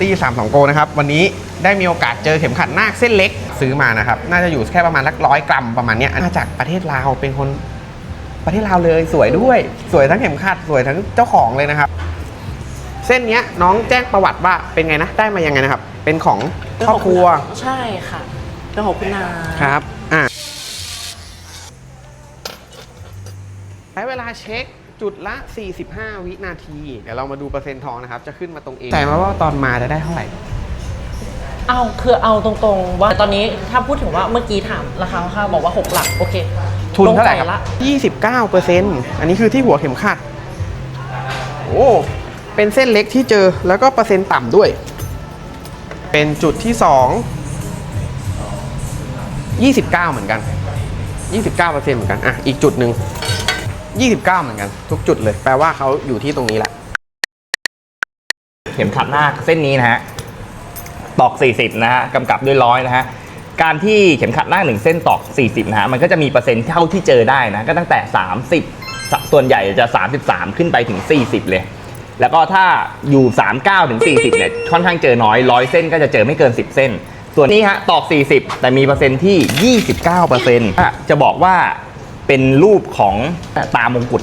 ตี้32โกนะครับ วันนี้ได้มีโอกาสเจอเข็มขัดนาคเส้นเล็กซื้อมานะครับ น่าจะอยู่แค่ประมาณสักร้อยกรัมประมาณเนี้ยมาจากประเทศลาวเป็นคนประเทศลาวเลยสวยด้วย สวยทั้งเข็มขัดสวยทั้งเจ้าของเลยนะครับ เส้นเนี้ยน้องแจ้งประวัติว่าเป็นไงนะได้มายังไงนะครับ เป็นของครอบครัวใช่ค่ะเป็นของคุณนาครับอะใช้เวลาเช็ค จุดละ 45 วินาที เดี๋ยวเรามาดูเปอร์เซ็นต์ทองนะครับ จะขึ้นมาตรงเองแต่มาว่าตอนมาจะได้เท่าไหร่ เอาคือเอาตรงๆ ว่าตอนนี้ถ้าพูดถึงว่าเมื่อกี้ถามราคาคร่าวๆบอกว่า 6 หลัก โอเคทุนเท่าไหร่คลงใจรัละบ29เปอร์เซ็นต์อันนี้คือที่หัวเข็มขัด โอ้ เป็นเส้นเล็กที่เจอแล้วก็เปอร์เซ็นต์ต่ำด้วย เป็นจุดที่ 2 29 เหมือนกัน 29เปอร์เซ็นต์เหมือนกัน อะ อีกจุดหนึ่ง 29 เหมือนกันทุกจุดเลย แปลว่าเขาอยู่ที่ตรงนี้แหละ เข็มขัดหน้าเส้นนี้นะฮะตอก 40 นะฮะกำกับด้วยร้อยนะฮะการที่เข็มขัดหน้าหนึ่งเส้นตอก 40 นะฮะมันก็จะมีเปอร์เซ็นต์เท่าที่เจอได้นะก็ตั้งแต่ 30 ส่วนใหญ่จะ 33 ขึ้นไปถึง 40 เลย แล้วก็ถ้าอยู่ 39 ถึง 40 เนี่ยค่อนข้างเจอน้อย100เส้นก็จะเจอไม่เกิน 10 เส้น ส่วนนี้ฮะตอก 40 แต่มีเปอร์เซ็นต์ที่ 29%อะจะบอกว่า เป็นรูปของตามงกุฎ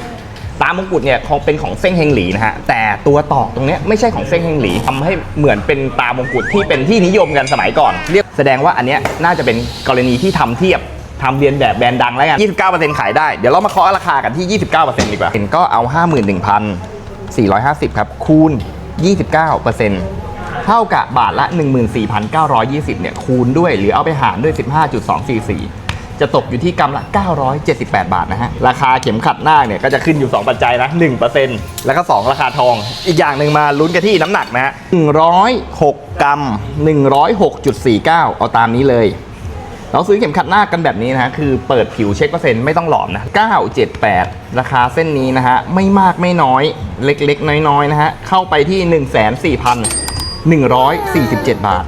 ตามงกุฎเนี่ยคงเป็นของเส้งเฮงหลีนะฮะแต่ตัวตอกตรงเนี้ยไม่ใช่ของเส้งเฮงหลีทำให้เหมือนเป็นตามงกุฎที่เป็นที่นิยมกันสมัยก่อน เรียกแสดงว่าอันเนี้ยน่าจะเป็นกรณีที่ทำเทียบทำเรียนแบบแบรนด์ดังแล้วกัน 29%ขายได้ เดี๋ยวเรามาเคาะราคากันที่ 29%ดีกว่าเห็นก็เอา 51,450 ครับ คูณ 29%เท่ากับบาทละ 14,920 เนี่ย คูณด้วย หรือเอาไปหารด้วย 15.244 จะตกอยู่ที่กำละ 978 บาทนะฮะ ราคาเข็มขัดหน้าเนี่ยก็จะขึ้นอยู่ 2 ปัจจัยนะ 1%แล้วก็ 2 ราคาทอง อีกอย่างหนึ่งมาลุ้นกันที่น้ำหนักนะฮะ106 กรัม 106.49 เอาตามนี้เลยเราซื้อเข็มขัดหน้ากันแบบนี้นะฮะ คือเปิดผิวเช็คเปอร์เซ็นต์ไม่ต้องหลอมนะ 978 ราคาเส้นนี้นะฮะ ไม่มากไม่น้อย เล็กๆ น้อยๆ นะฮะ เข้าไปที่ 1,4,147 บาท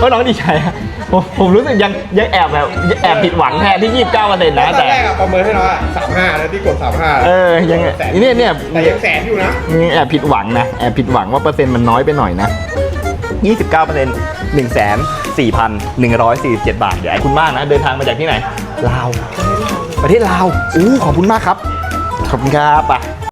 ก็น้องดีใจอะ ผมผมรู้สึกยังยังแอบแบบยังแอบผิดหวังแทนที่ 29เปอร์เซ็นต์นะตอแต่นแรกอะประเมินให้น้อยสามห้าแล้วที่กดสามห้าเออยังไงเนี่ยเนี่ย แต่ยังแสนอยู่นะยังแอบผิดหวังนะแอบผิดหวังว่าเปอร์เซ็นต์มันน้อยไปหน่อยนะ 29เปอร์เซ็นต์1 4 1 4 7 บาทเดี๋ยวขอบคุณมากนะ เดินทางมาจากที่ไหน ลาว ประเทศลาว อู้ ขอบคุณมากครับ ขอบคุณครับไป